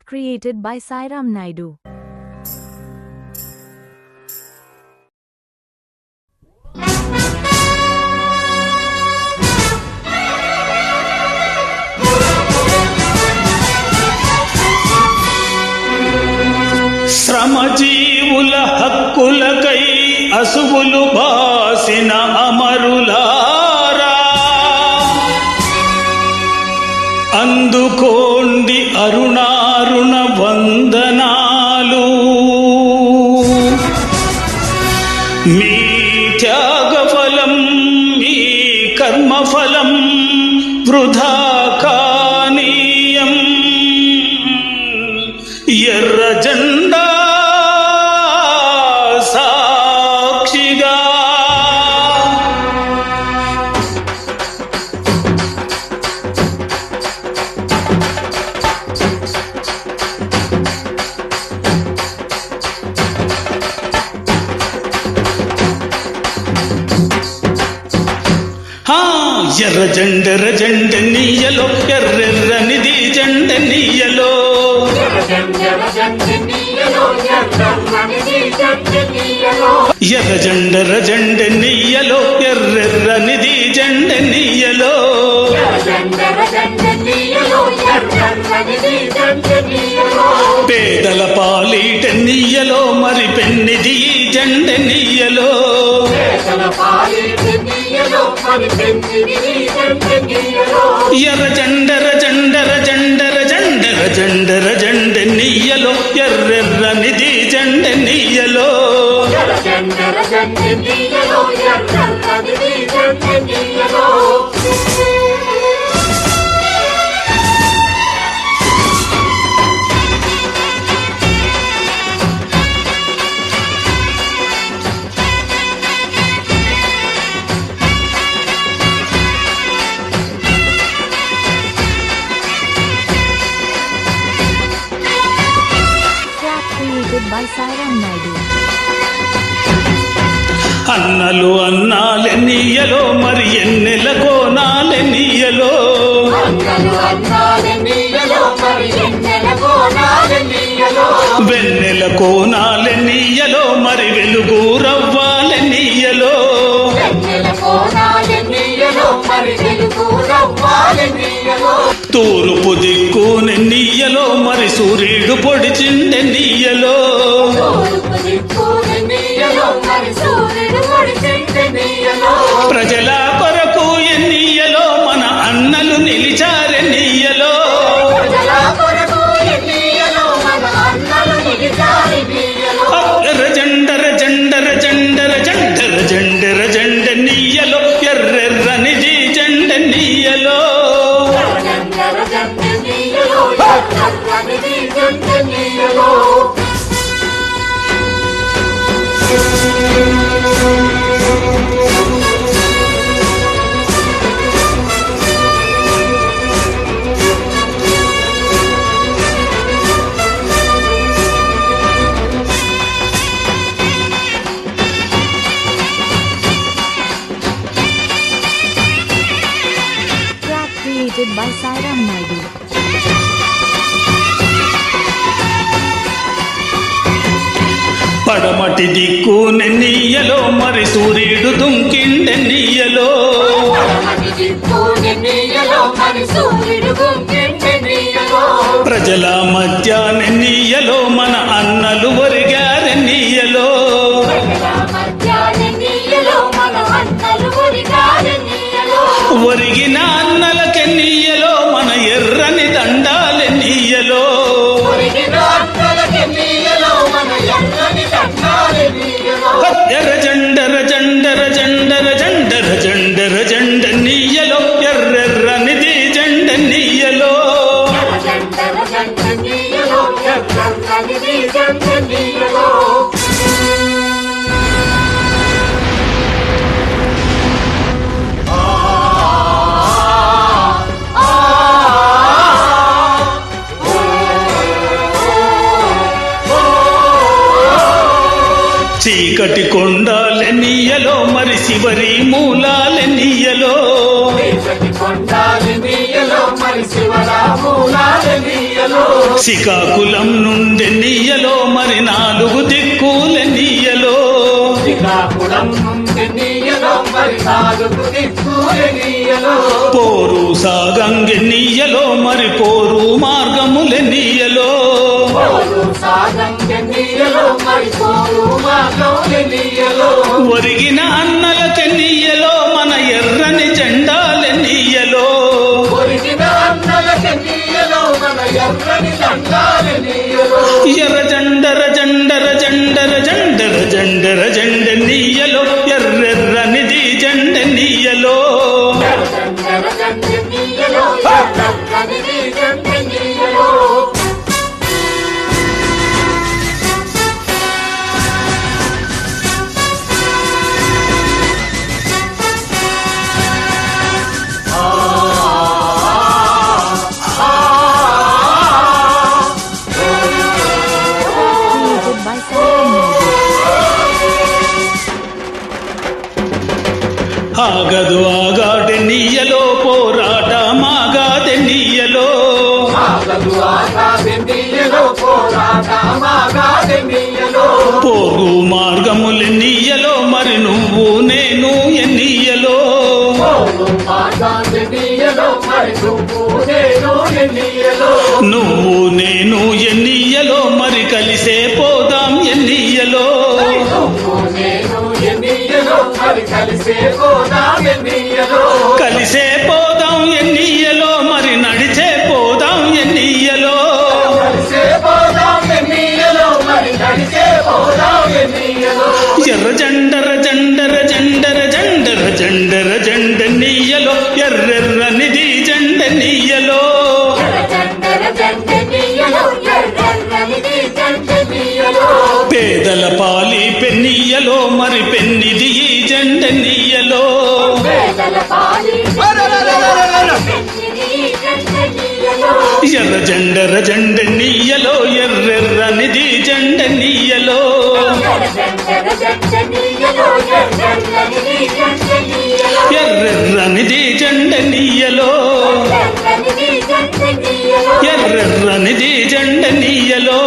Track created by Sairam Naidu. శ్రమజీవుల హక్కులకై అసువులు బాసిన అమరులారా అందుకోండి కరుణ వందనాలు. మీ త్యాగఫలం మీ కర్మఫలం వృధా హా, ఎర్ర జెండెర్ర జెండ నీయలో ఎర్రెర్రనిది జెండ నీయలో. ఎర్ర జెండెర్ర జెండ నీయలో ఎర్రెర్రనిది జెండ నీయలో. పేదల పాలీట నీయలో మరి పెన్నిది జెండ నీయలో. ఎర్ర జండర జండర జండర జండర జండర జండ నీయలో ఎర్రెర్రనిది జండ నీయలో Track అన్నలు అన్నాలె నీయలో మరి ఎన్నెల కోనాలె నీయలో. వెన్నెల కోనాలె నీయలో మరి వెలుగు రవ్వాలె నీయలో. తూర్పు దిక్కుని నీయలో మరి సూర్యుడు పొడిచిండె Yellow. పడమటి దిక్కు నెన్నీయలో మరి సూర్యుడు దుంకిండె నీయలో ప్రజల మధ్య నెన్నీయలో చీకటి కొండాలె నీయలో మరి శివరి మూలాలె శ్రీకాకుళం నుండి నీయలో మరి నాలుగు నుండి నీయలో పోరు మరి పోరు సాగంగెన్నీయలో మరి పోరు మార్గంగెన్నీయలో ఒరిగిన అన్నలకెన్నీయలో మన ఎర్ర జండర జండర జండర జండర జండర జండ ఆగదు ఆగాడె నీయలో పోరాట మాగాదె నీయలో. పోరు మార్గములెన్నీయలో మరి నువ్వు నేను ఎన్నీయలో. నువ్వు నేను ఎన్నీయలో. నువ్వు నేను ఎన్నీయలో మరి కలిసే పోదాం ఎన్నీయలో. కలిసే పోదామెన్నీయలో పెన్నెల పాలి పెన్నియలో మరి పెన్నిది ఈ జెండెన్నియ్యలో ఎర్ర జెండెర్ర జెండెన్నియ్యలో ఎర్రెర్రనిది జెండెన్నియ్యలో ఎర్రెర్రనిది జెండెన్నియ్యలో ఎర్రెర్రనిది జెండెన్నియ్యలో